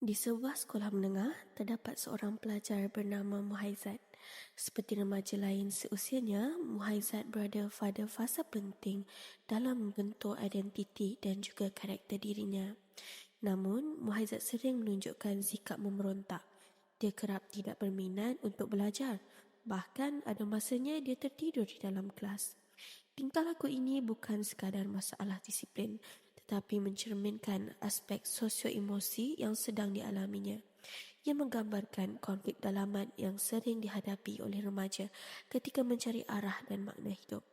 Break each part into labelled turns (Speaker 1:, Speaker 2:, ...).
Speaker 1: Di sebuah sekolah menengah, terdapat seorang pelajar bernama Muhaizat. Seperti remaja lain seusianya, Muhaizat berada pada fasa penting dalam membentuk identiti dan juga karakter dirinya. Namun, Muhaizat sering menunjukkan sikap memberontak. Dia kerap tidak berminat untuk belajar. Bahkan ada masanya dia tertidur di dalam kelas. Tingkah laku ini bukan sekadar masalah disiplin, tetapi mencerminkan aspek sosio-emosi yang sedang dialaminya. Ia menggambarkan konflik dalaman yang sering dihadapi oleh remaja ketika mencari arah dan makna hidup.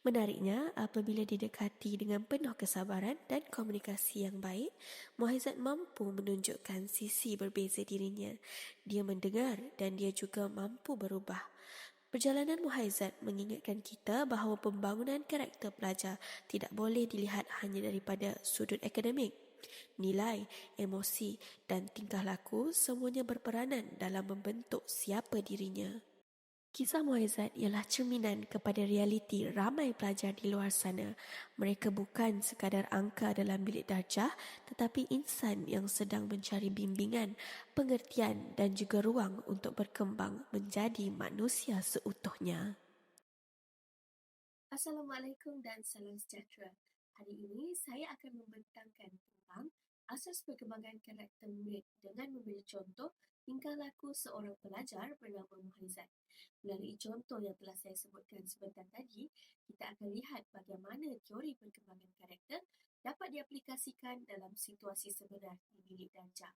Speaker 1: Menariknya, apabila didekati dengan penuh kesabaran dan komunikasi yang baik, Muhaizat mampu menunjukkan sisi berbeza dirinya. Dia mendengar dan dia juga mampu berubah. Perjalanan Muhaizat mengingatkan kita bahawa pembangunan karakter pelajar tidak boleh dilihat hanya daripada sudut akademik. Nilai, emosi dan tingkah laku semuanya berperanan dalam membentuk siapa dirinya. Kisah Muaizat ialah cerminan kepada realiti ramai pelajar di luar sana. Mereka bukan sekadar angka dalam bilik darjah tetapi insan yang sedang mencari bimbingan, pengertian dan juga ruang untuk berkembang menjadi manusia seutuhnya.
Speaker 2: Assalamualaikum dan salam sejahtera. Hari ini saya akan membentangkan tentang asas perkembangan karakter murid dengan memberi contoh tingkah laku seorang pelajar bernama Muhaizat. Melalui contoh yang telah saya sebutkan sebentar tadi, kita akan lihat bagaimana teori perkembangan karakter dapat diaplikasikan dalam situasi sebenar di bilik darjah.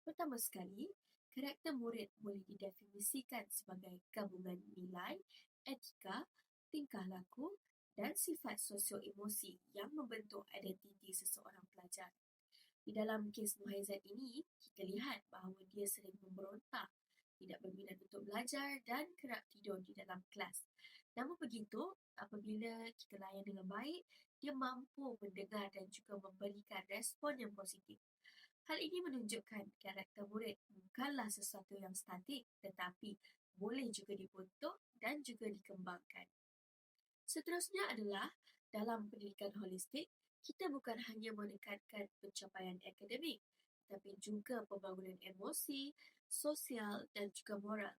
Speaker 2: Pertama sekali, karakter murid boleh didefinisikan sebagai gabungan nilai, etika, tingkah laku dan sifat sosio-emosi yang membentuk identiti seseorang pelajar. Di dalam kes Muhaizat ini, kita lihat bahawa dia sering memberontak tidak berminat untuk belajar dan kerap tidur di dalam kelas. Namun begitu, apabila kita layan dengan baik, dia mampu mendengar dan juga memberikan respon yang positif. Hal ini menunjukkan karakter murid bukanlah sesuatu yang statik tetapi boleh juga dibentuk dan juga dikembangkan. Seterusnya adalah dalam pendidikan holistik, kita bukan hanya menekankan pencapaian akademik tetapi juga pembangunan emosi, sosial dan juga moral.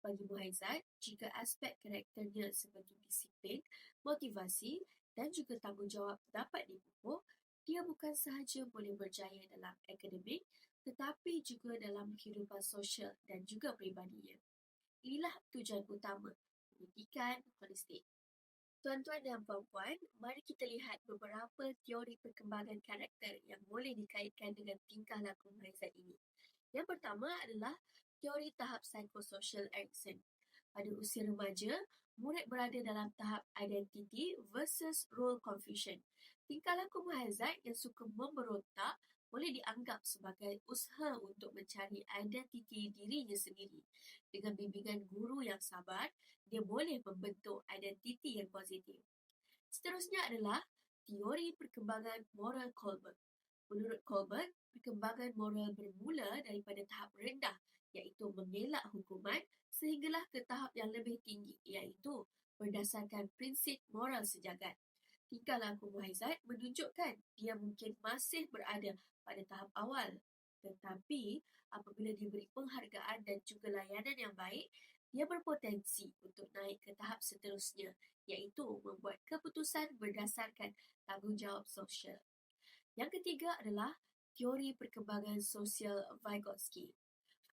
Speaker 2: Bagi Muhaizat, jika aspek karakternya seperti disiplin, motivasi dan juga tanggungjawab dapat dipupuk, dia bukan sahaja boleh berjaya dalam akademik tetapi juga dalam kehidupan sosial dan juga peribadinya. Inilah tujuan utama pendidikan holistik. Tuan-tuan dan puan-puan, mari kita lihat beberapa teori perkembangan karakter yang boleh dikaitkan dengan tingkah laku Muhaizat ini. Yang pertama adalah teori tahap psikososial Erikson. Pada usia remaja, murid berada dalam tahap identity versus role confusion. Tingkah laku Muhazzat yang suka memberontak boleh dianggap sebagai usaha untuk mencari identiti dirinya sendiri. Dengan bimbingan guru yang sabar, dia boleh membentuk identiti yang positif. Seterusnya adalah teori perkembangan moral Colbert. Menurut Colbert, perkembangan moral bermula daripada tahap rendah iaitu mengelak hukuman sehinggalah ke tahap yang lebih tinggi iaitu berdasarkan prinsip moral sejagat. Tingkah laku Muhaizat menunjukkan dia mungkin masih berada pada tahap awal tetapi apabila diberi penghargaan dan juga layanan yang baik, dia berpotensi untuk naik ke tahap seterusnya iaitu membuat keputusan berdasarkan tanggungjawab sosial. Yang ketiga adalah teori perkembangan sosial Vygotsky.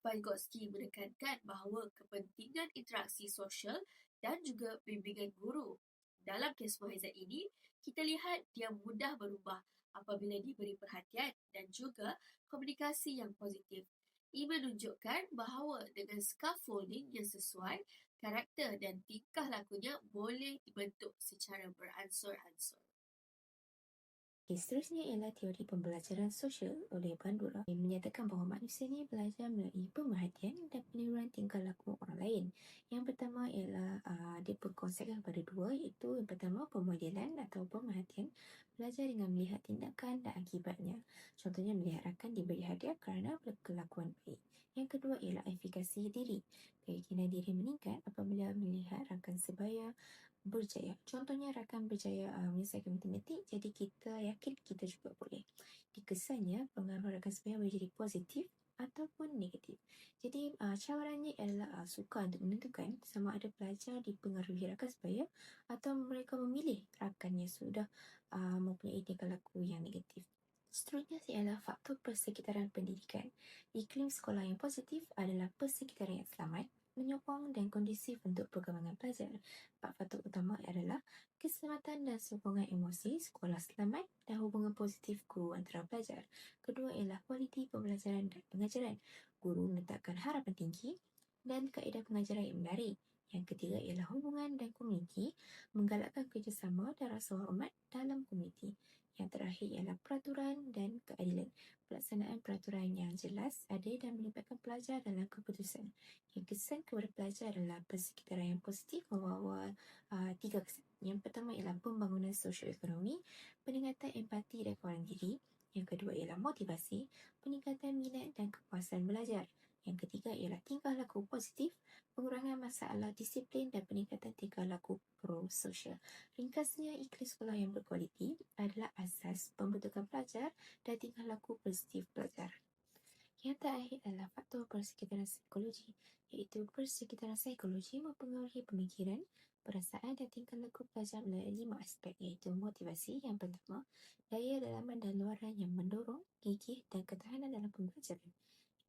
Speaker 2: Vygotsky menekankan bahawa kepentingan interaksi sosial dan juga bimbingan guru. Dalam kes Muhaizat ini, kita lihat dia mudah berubah apabila diberi perhatian dan juga komunikasi yang positif. Ia menunjukkan bahawa dengan scaffolding yang sesuai, karakter dan tingkah lakunya boleh dibentuk secara beransur-ansur.
Speaker 3: Okay, seterusnya ialah teori pembelajaran sosial oleh Bandura yang menyatakan bahawa manusia ini belajar melalui pemerhatian dan peniruan tingkah laku orang lain. Yang pertama ialah uh, dia berkonsepkan pada dua iaitu yang pertama pemodelan atau pemerhatian belajar dengan melihat tindakan dan akibatnya. Contohnya melihat rakan diberi hadiah kerana berkelakuan baik. Yang kedua ialah efikasi diri. Keyakinan diri meningkat apabila melihat rakan sebaya berjaya. Contohnya rakan berjaya uh, menyelesaikan matematik, jadi kita yakin kita juga boleh. Di kesannya pengaruh rakan sebaya boleh jadi positif ataupun negatif. Jadi uh, cabarannya adalah uh, suka untuk menentukan sama ada pelajar dipengaruhi rakan sebaya atau mereka memilih rakan yang sudah uh, mempunyai tingkah laku yang negatif. Seterusnya ialah faktor persekitaran pendidikan. Iklim sekolah yang positif adalah persekitaran yang selamat, menyokong dan kondusif untuk perkembangan pelajar. Empat faktor utama adalah keselamatan dan sokongan emosi, sekolah selamat dan hubungan positif guru antara pelajar. Kedua ialah kualiti pembelajaran dan pengajaran. Guru meletakkan harapan tinggi dan kaedah pengajaran yang menarik. Yang ketiga ialah hubungan dan komuniti, menggalakkan kerjasama dan rasa hormat dalam komuniti. Yang terakhir ialah peraturan dan keadilan. Pelaksanaan peraturan yang jelas, adil dan melibatkan pelajar dalam keputusan. Yang kesan kepada pelajar adalah persekitaran yang positif membawa uh, tiga kesan. Yang pertama ialah pembangunan sosioekonomi, peningkatan empati dan kawalan diri. Yang kedua ialah motivasi, peningkatan minat dan kepuasan belajar. Yang ketiga ialah tingkah laku positif, pengurangan masalah disiplin dan peningkatan tingkah laku pro-sosial. Ringkasnya, iklim sekolah yang berkualiti adalah asas pembentukan pelajar dan tingkah laku positif pelajar. Yang terakhir adalah faktor persekitaran psikologi, iaitu persekitaran psikologi mempengaruhi pemikiran, perasaan dan tingkah laku pelajar melalui lima aspek iaitu motivasi yang pertama, daya dalaman dan luaran yang mendorong, gigih dan ketahanan dalam pembelajaran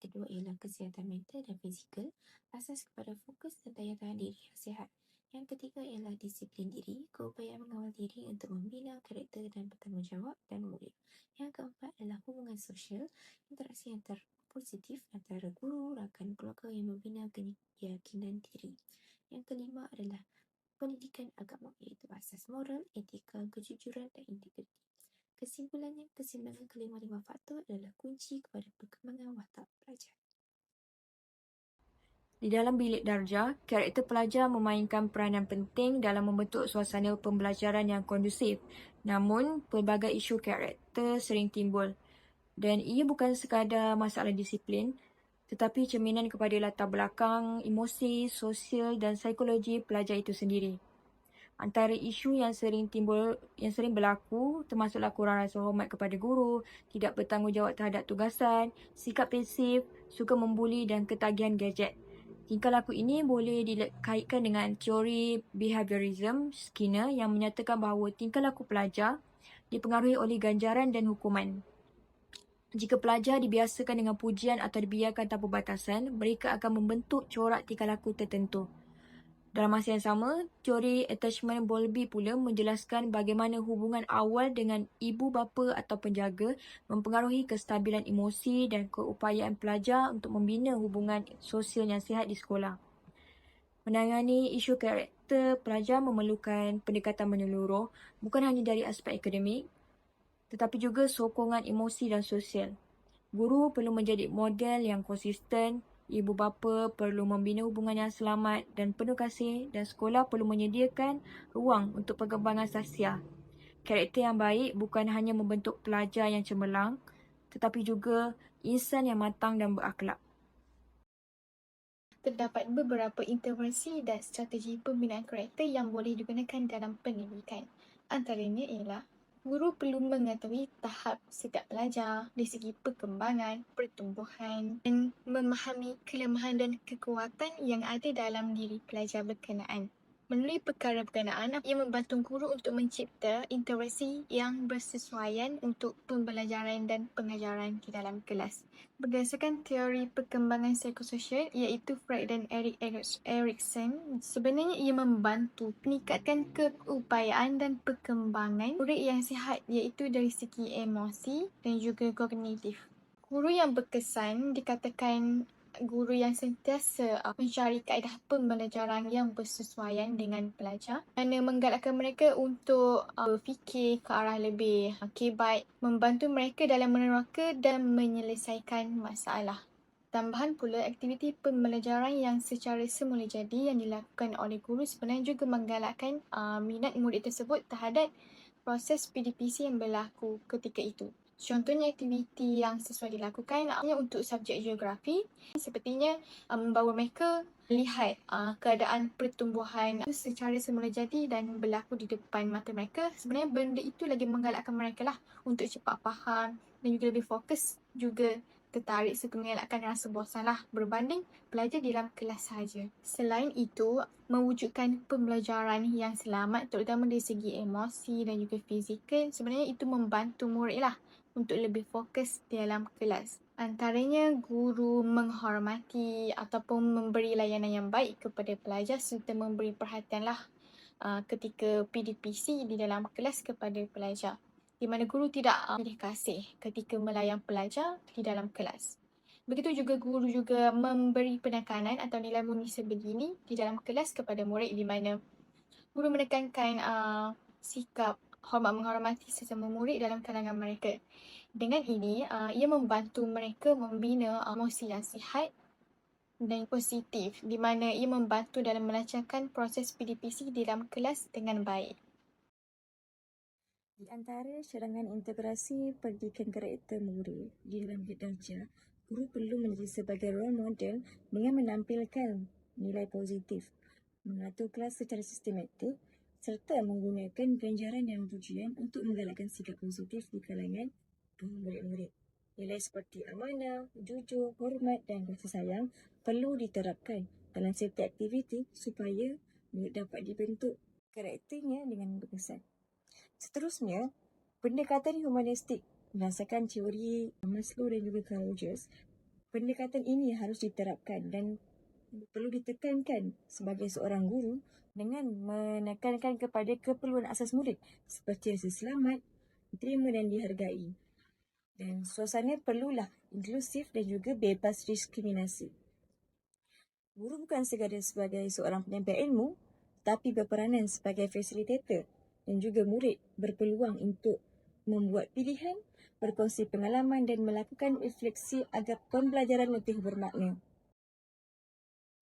Speaker 3: kedua ialah kesihatan mental dan fizikal, asas kepada fokus dan daya tahan diri yang sihat. Yang ketiga ialah disiplin diri, keupayaan mengawal diri untuk membina karakter dan bertanggungjawab dan mulia. Yang keempat adalah hubungan sosial, interaksi yang terpositif antara guru, rakan keluarga yang membina keyakinan diri. Yang kelima adalah pendidikan agama iaitu asas moral, etika, kejujuran dan integriti. Kesimpulannya, kesimbangan kelima-lima faktor adalah kunci kepada perkembangan watak pelajar.
Speaker 4: Di dalam bilik darjah, karakter pelajar memainkan peranan penting dalam membentuk suasana pembelajaran yang kondusif. Namun, pelbagai isu karakter sering timbul dan ia bukan sekadar masalah disiplin tetapi cerminan kepada latar belakang, emosi, sosial dan psikologi pelajar itu sendiri. Antara isu yang sering timbul, yang sering berlaku termasuklah kurang rasa hormat kepada guru, tidak bertanggungjawab terhadap tugasan, sikap pasif, suka membuli dan ketagihan gadget. Tingkah laku ini boleh dikaitkan dengan teori behaviorism Skinner yang menyatakan bahawa tingkah laku pelajar dipengaruhi oleh ganjaran dan hukuman. Jika pelajar dibiasakan dengan pujian atau dibiarkan tanpa batasan, mereka akan membentuk corak tingkah laku tertentu. Dalam masa yang sama, teori attachment Bowlby pula menjelaskan bagaimana hubungan awal dengan ibu bapa atau penjaga mempengaruhi kestabilan emosi dan keupayaan pelajar untuk membina hubungan sosial yang sihat di sekolah. Menangani isu karakter pelajar memerlukan pendekatan menyeluruh bukan hanya dari aspek akademik tetapi juga sokongan emosi dan sosial. Guru perlu menjadi model yang konsisten Ibu bapa perlu membina hubungan yang selamat dan penuh kasih dan sekolah perlu menyediakan ruang untuk perkembangan sasiah. Karakter yang baik bukan hanya membentuk pelajar yang cemerlang tetapi juga insan yang matang dan berakhlak.
Speaker 5: Terdapat beberapa intervensi dan strategi pembinaan karakter yang boleh digunakan dalam pendidikan. Antaranya ialah Guru perlu mengetahui tahap setiap pelajar dari segi perkembangan, pertumbuhan dan memahami kelemahan dan kekuatan yang ada dalam diri pelajar berkenaan. Melalui perkara berkenaan ia membantu guru untuk mencipta interaksi yang bersesuaian untuk pembelajaran dan pengajaran di dalam kelas. Berdasarkan teori perkembangan psikososial iaitu Freud dan Eric Erikson, sebenarnya ia membantu meningkatkan keupayaan dan perkembangan murid yang sihat iaitu dari segi emosi dan juga kognitif. Guru yang berkesan dikatakan guru yang sentiasa uh, mencari kaedah pembelajaran yang bersesuaian dengan pelajar dan menggalakkan mereka untuk uh, berfikir ke arah lebih uh, kebaik, membantu mereka dalam meneraka dan menyelesaikan masalah. Tambahan pula, aktiviti pembelajaran yang secara semula jadi yang dilakukan oleh guru sebenarnya juga menggalakkan uh, minat murid tersebut terhadap proses PDPC yang berlaku ketika itu. Contohnya aktiviti yang sesuai dilakukan hanya untuk subjek geografi sepertinya um, membawa mereka melihat uh, keadaan pertumbuhan secara semula jadi dan berlaku di depan mata mereka. Sebenarnya benda itu lagi menggalakkan mereka lah untuk cepat faham dan juga lebih fokus juga tertarik serta mengelakkan rasa bosan lah berbanding belajar di dalam kelas sahaja. Selain itu, mewujudkan pembelajaran yang selamat terutama dari segi emosi dan juga fizikal sebenarnya itu membantu murid lah untuk lebih fokus dalam kelas. Antaranya guru menghormati ataupun memberi layanan yang baik kepada pelajar serta memberi perhatian lah uh, ketika PDPC di dalam kelas kepada pelajar di mana guru tidak pilih kasih ketika melayan pelajar di dalam kelas. Begitu juga guru juga memberi penekanan atau nilai murni sebegini di dalam kelas kepada murid di mana guru menekankan uh, sikap hormat menghormati sesama murid dalam kalangan mereka. Dengan ini, uh, ia membantu mereka membina emosi yang sihat dan positif di mana ia membantu dalam melancarkan proses PDPC di dalam kelas dengan baik.
Speaker 6: Di antara cadangan integrasi pendidikan karakter murid di dalam darjah, guru perlu menjadi sebagai role model dengan menampilkan nilai positif, mengatur kelas secara sistematik serta menggunakan ganjaran dan pujian untuk menggalakkan sikap positif di kalangan murid-murid. Nilai seperti amanah, jujur, hormat dan rasa sayang perlu diterapkan dalam setiap aktiviti supaya murid dapat dibentuk karakternya dengan berkesan. Seterusnya, pendekatan humanistik berdasarkan teori Maslow dan juga Carl Rogers. Pendekatan ini harus diterapkan dan perlu ditekankan sebagai seorang guru dengan menekankan kepada keperluan asas murid seperti rasa selamat, diterima dan dihargai. Dan suasana perlulah inklusif dan juga bebas diskriminasi. Guru bukan sekadar sebagai seorang penyampai ilmu, tapi berperanan sebagai fasilitator dan juga murid berpeluang untuk membuat pilihan, berkongsi pengalaman dan melakukan refleksi agar pembelajaran lebih bermakna.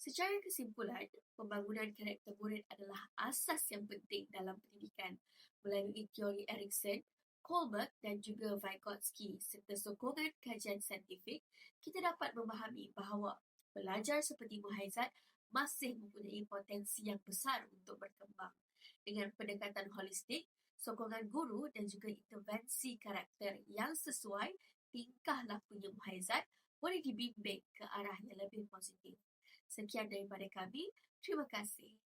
Speaker 2: Secara kesimpulan, pembangunan karakter murid adalah asas yang penting dalam pendidikan. Melalui teori Erikson, Kohlberg dan juga Vygotsky serta sokongan kajian saintifik, kita dapat memahami bahawa pelajar seperti Muhaizat masih mempunyai potensi yang besar untuk berkembang. Dengan pendekatan holistik, sokongan guru dan juga intervensi karakter yang sesuai, tingkah lakunya Muhaizat boleh dibimbing ke arah yang lebih positif. Sekian daripada kami. Terima kasih.